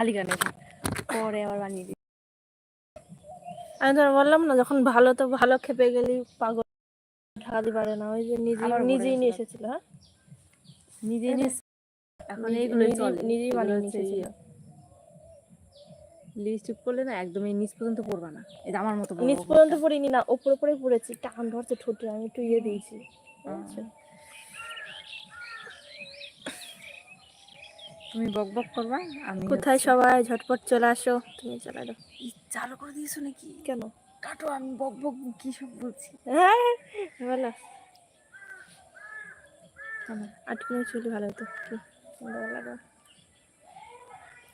খালি গানে পরে আবার বানিয়ে দিই। আমি বললাম না যখন ভালো তো ভালো খেপে গেলি পাগল ঢাকাতে পারে না। ওই যে নিজে নিজেই নিয়ে এসেছিল। হ্যাঁ? নিজে নিয়ে এখন এইগুলো নিজেই- নিজেই বানিয়ে হচ্ছে নিয়ে ইয়ে। লিপস্টিক পরলে না একদম এই নিচ পর্যন্ত পরবা না। যে আমার মতো নিচ পর্যন্ত। পড়িনি না ওপরে পরে পড়েছি টান ধরছে ঠোঁটে আমি একটু ইয়ে দিয়েছি বুঝেছ? তুমি বক বক করবা আমি কোথায় সবাই? ঝটপট চলে আসো। তুমি চলে দাও ই, চালু করে দিয়েছ নাকি? কেন? কাটো আমি বক বক কি সব বলছি? হ্যাঁ বলো। কেন? আটকুনি চুলি ভালো হতো। কি? সুন্দর লাগো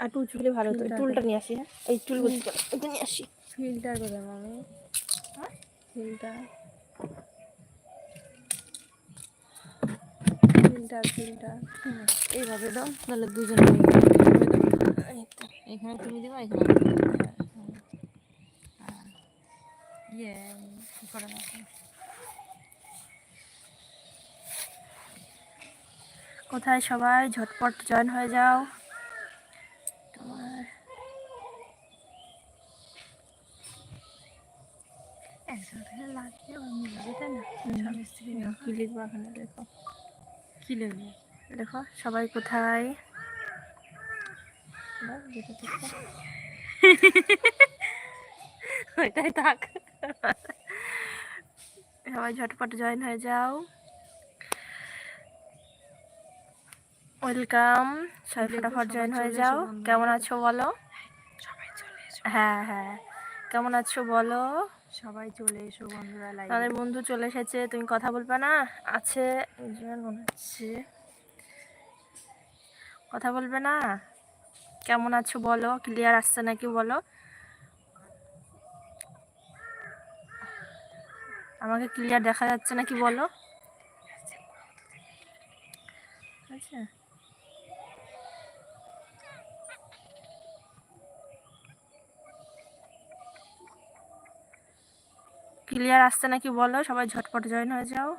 আটু চুলি ভালো হতো। চুলটা টুলটা নিয়ে আসি হ্যাঁ? এই টুল বলছি এটা নিয়ে আসি। ফিল্টার করে মামি। ফিল্টার। ফিল্টার ফিল্টার এইভাবে দাও। তাহলে দুজন। এখানে তুমি দিবা এখানে আমি দিব। হ্যাঁ। ইয়ে করে? কোথায় সবাই? ঝটপট জয়েন হয়ে যাও। তোমার আবার মিলাবে না? স্ত্রী লিখব এখানে? দেখো। কি লিখবে দেখো সবাই কোথায়। ওইটাই থাক। সবাই ঝটপট জয়েন হয়ে যাও। ওয়েলকাম সবাই ফটাফট জয়েন হয়ে যাও। কেমন আছো বলো? সবাই হ্যাঁ হ্যাঁ। কেমন আছো বলো? সবাই চলে এসো বন্ধুরা লাইভ বন্ধু চলে এসেছে, তুমি কথা বলবে না? আছে একজন কথা বলবে না? কেমন আছো বলো? ক্লিয়ার আসছে নাকি বলো? আমাকে ক্লিয়ার দেখা যাচ্ছে নাকি বলো? আচ্ছা। ক্লিয়ার আসছে নাকি বলো? সবাই ঝটপট জয়েন হয়ে যাও।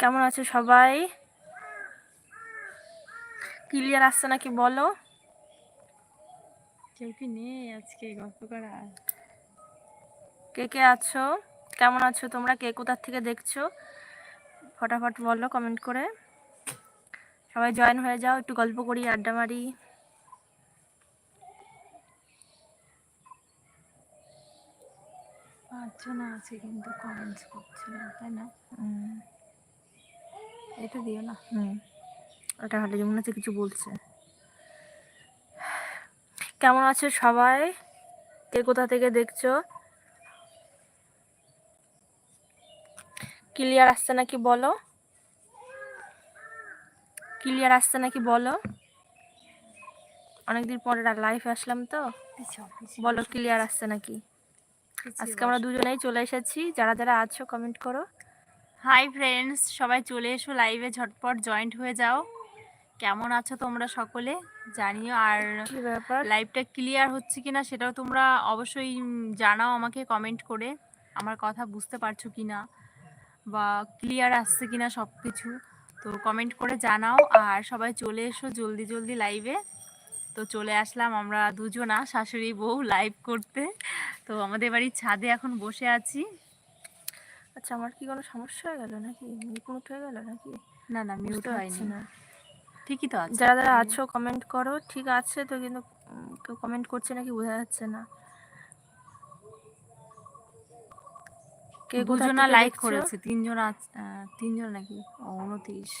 কেমন আছো সবাই? ক্লিয়ার আসছে নাকি বলো? কেউ কি নেই আজকে গল্প করা? কে কে আছো? কেমন আছো? তোমরা কে কোথার থেকে দেখছ? ফটাফট বলো কমেন্ট করে। সবাই জয়েন হয়ে যাও একটু গল্প করি আড্ডা মারি। পাঁচজন আছে কিন্তু কমেন্টস করছে না তাই না? এটা দিও না। হুম। ওটা হলে মনে হচ্ছে কিছু বলছে। কেমন আছো সবাই? কে কোথা থেকে দেখছ? ক্লিয়ার আসছে নাকি বলো? ক্লিয়ার আসছে নাকি বলো? অনেকদিন পরে লাইফ আসলাম তো। বলো ক্লিয়ার আসছে নাকি? আজকে আমরা দুজনেই চলে এসেছি। যারা যারা আছো কমেন্ট করো। হাই ফ্রেন্ডস সবাই চলে এসো লাইভে ঝটপট জয়েন্ট হয়ে যাও। কেমন আছো তোমরা সকলে? জানিও আর লাইভটা ক্লিয়ার হচ্ছে কিনা সেটাও তোমরা অবশ্যই জানাও আমাকে কমেন্ট করে। আমার কথা বুঝতে পারছ কিনা? বা ক্লিয়ার আসছে কিনা সব কিছু তো কমেন্ট করে জানাও। আর সবাই চলে এসো জলদি জলদি লাইভে তো চলে আসলাম আমরা দুজনা শাশুড়ি বউ লাইভ করতে। তো আমাদের বাড়ির ছাদে এখন বসে আছি। আচ্ছা আমার কি কোনো সমস্যা হয়ে গেল নাকি? মিউট হয়ে গেল নাকি? না না মিউট হয়নি। না। ঠিকই তো আছে। যারা যারা আছো কমেন্ট করো। ঠিক আছে তো কিন্তু কেউ কমেন্ট করছে নাকি বোঝা যাচ্ছে না। কে দুজনা লাইক করেছে। তিনজন তিনজন নাকি? উনত্রিশ।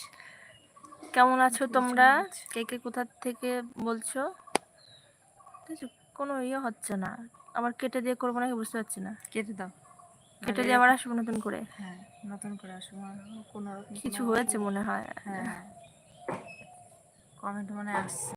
কেমন আছো তোমরা? কে কে কোথা থেকে বলছো? কোনো ইয়ে হচ্ছে না। আবার কেটে দিয়ে করব নাকি বুঝতে পারছি না। কেটে দাও। কেটে দিয়ে আবার আসব নতুন করে? হ্যাঁ নতুন করে আসব। কোনো কিছু হয়েছে মনে হয়। হ্যাঁ কমেন্ট মনে আসছে।